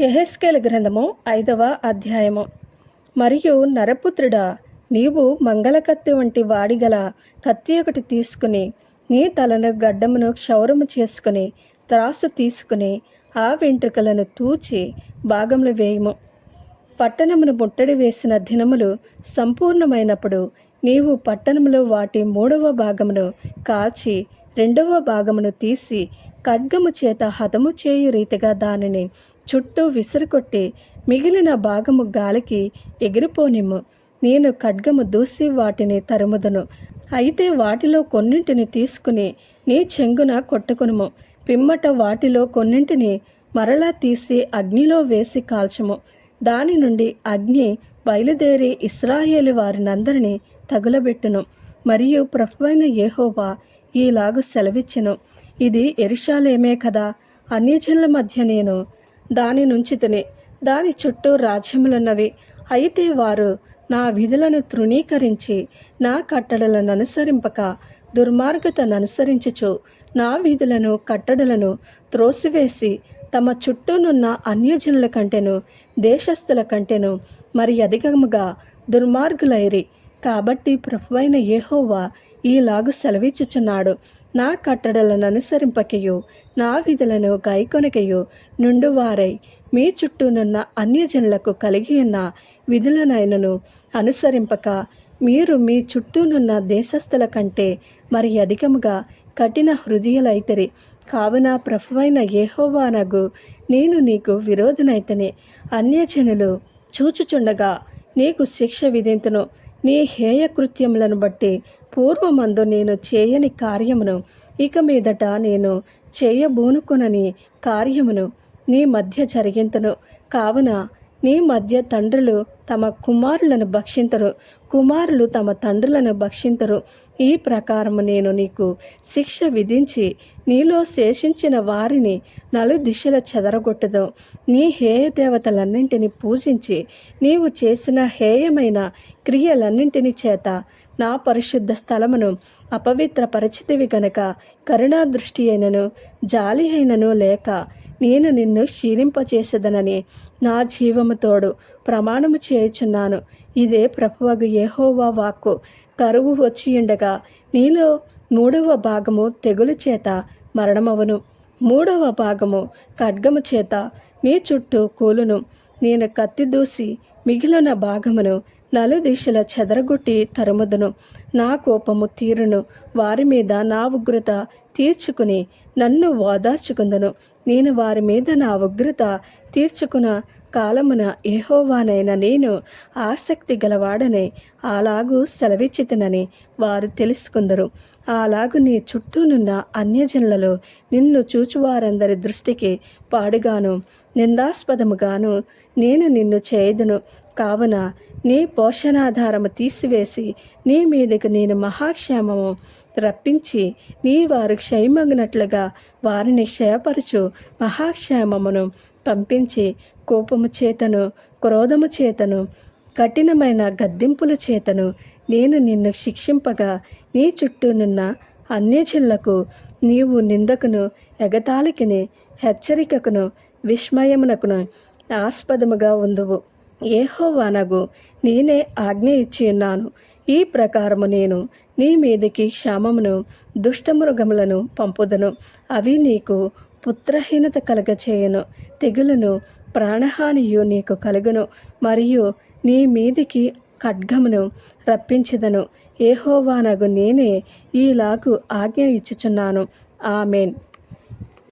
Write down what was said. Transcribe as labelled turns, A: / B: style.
A: ఎహెస్కేల గ్రంథము ఐదవ అధ్యాయము. మరియు నరపుత్రుడా నీవు మంగళకత్తి వంటి వాడిగల కత్తి ఒకటి తీసుకుని నీ తలను గడ్డమును క్షౌరము చేసుకుని త్రాసు తీసుకుని ఆ వెంట్రుకలను తూచి భాగములు వేయము. పట్టణమును ముట్టడి వేసిన దినములు సంపూర్ణమైనప్పుడు నీవు పట్టణములో వాటి మూడవ భాగమును కాల్చి రెండవ భాగమును తీసి ఖడ్గము చేత హతము చేయు రీతిగా దానిని చుట్టూ విసురుకొట్టి మిగిలిన భాగము గాలికి ఎగిరిపోనిమ్ము. నేను ఖడ్గము దూసి వాటిని తరుముదును. అయితే వాటిలో కొన్నింటిని తీసుకుని నీ చెంగున కొట్టుకునుము. పిమ్మట వాటిలో కొన్నింటిని మరలా తీసి అగ్నిలో వేసి కాల్చము. దాని నుండి అగ్ని బయలుదేరి ఇస్రాయేలు వారినందరినీ తగులబెట్టును. మరియు ప్రభువైన యెహోవా ఈలాగు సెలవిచ్చెను. ఇది ఎరిషాలేమే కదా. అన్యజనుల మధ్య నేను దాని నుంచి తినే దాని చుట్టూ రాజ్యములున్నవి. అయితే వారు నా విధులను తృణీకరించి నా కట్టడలను అనుసరింపక దుర్మార్గతను అనుసరించుచు నా విధులను కట్టడలను త్రోసివేసి తమ చుట్టూనున్న అన్యజనుల కంటెను దేశస్థుల కంటెను మరి అధికముగా దుర్మార్గులైరి. కాబట్టి ప్రభువైన యెహోవా ఈలాగు సెలవిచ్చుచున్నాడు. నా కట్టడలను అనుసరింపకయు నా విధులను గైకొనకయు నుండువారై మీ చుట్టూనున్న అన్యజనులకు కలిగి ఉన్న విధులనైనను అనుసరింపక మీరు మీ చుట్టూనున్న దేశస్థుల కంటే మరి అధికముగా కఠిన హృదయులైతరి. కావున ప్రభువైన యెహోవానగు నేను నీకు విరోధనైతనే. అన్యజనులు చూచుచుండగా నీకు శిక్ష విధింతును. నీ హేయ కృత్యములను బట్టి పూర్వమందు నేను చేయని కార్యమును ఇక మీదట నేను చేయబూనుకునని కార్యమును నీ మధ్య జరిగింతును. కావున నీ మధ్య తండ్రులు తమ కుమారులను భక్షింతరు. కుమారులు తమ తండ్రులను భక్షింతరు. ఈ ప్రకారము నేను నీకు శిక్ష విధించి నీలో శేషించిన వారిని నలు దిశల చెదరగొట్టదు నీ హేయ దేవతలన్నింటినీ పూజించి నీవు చేసిన హేయమైన క్రియలన్నింటిని చేత నా పరిశుద్ధ స్థలమును అపవిత్రపరిచితివి గనక కరుణా దృష్టి అయినను జాలి అయినను లేక నేను నిన్ను క్షీణింపచేసేదనని నా జీవము తోడు ప్రమాణము చేయుచున్నాను. ఇదే ప్రభువగు యెహోవా వాక్కు. కరువు వచ్చియుండగా నీలో మూడవ భాగము తెగులు చేత మరణమవును. మూడవ భాగము ఖడ్గము చేత నీ చుట్టూ కూలును. నేను కత్తి దూసి మిగిలిన భాగమును నలుదిశల చెదరగొట్టి తరుముదును. నా కోపము తీరును వారి మీద నా ఉగ్రత తీర్చుకుని నన్ను ఓదార్చుకుందును. నేను వారి మీద నా ఉగ్రత తీర్చుకున్న కాలమున ఏహోవానైన నేను ఆసక్తి గలవాడనే అలాగూ సెలవిచ్చితనని వారు తెలుసుకుందరు. అలాగు నీ చుట్టూనున్న అన్యజనులలో నిన్ను చూచువారందరి దృష్టికి పాడుగాను. నిందాస్పదముగాను నేను నిన్ను చేయదును. కావున నీ పోషణాధారము తీసివేసి నీ మీదకు నేను మహాక్షేమము రప్పించి నీ వారు క్షయమగినట్లుగా వారిని క్షయపరచు మహాక్షేమమును పంపించి కోపము చేతను క్రోధము చేతను కఠినమైన గద్దింపుల చేతను నేను నిన్ను శిక్షింపగా నీ చుట్టూనున్న అన్యజనులకు నీవు నిందకును ఎగతాళికిని హెచ్చరికకును విస్మయమునకును ఆస్పదముగా ఉందువు. ఏహోవానగు నేనే ఆజ్ఞ ఇచ్చి ఉన్నాను. ఈ ప్రకారము నేను నీ మీదికి క్షామమును దుష్టమృగములను పంపుదను. అవి నీకు పుత్రహీనత కలగచేయను. తెగులును ప్రాణహానియు నీకు కలుగును. మరియు నీ మీదికి ఖడ్గమును రప్పించదను. ఏహోవానగు నేనే ఈలాగు ఆజ్ఞ ఇచ్చుచున్నాను. ఆమెన్.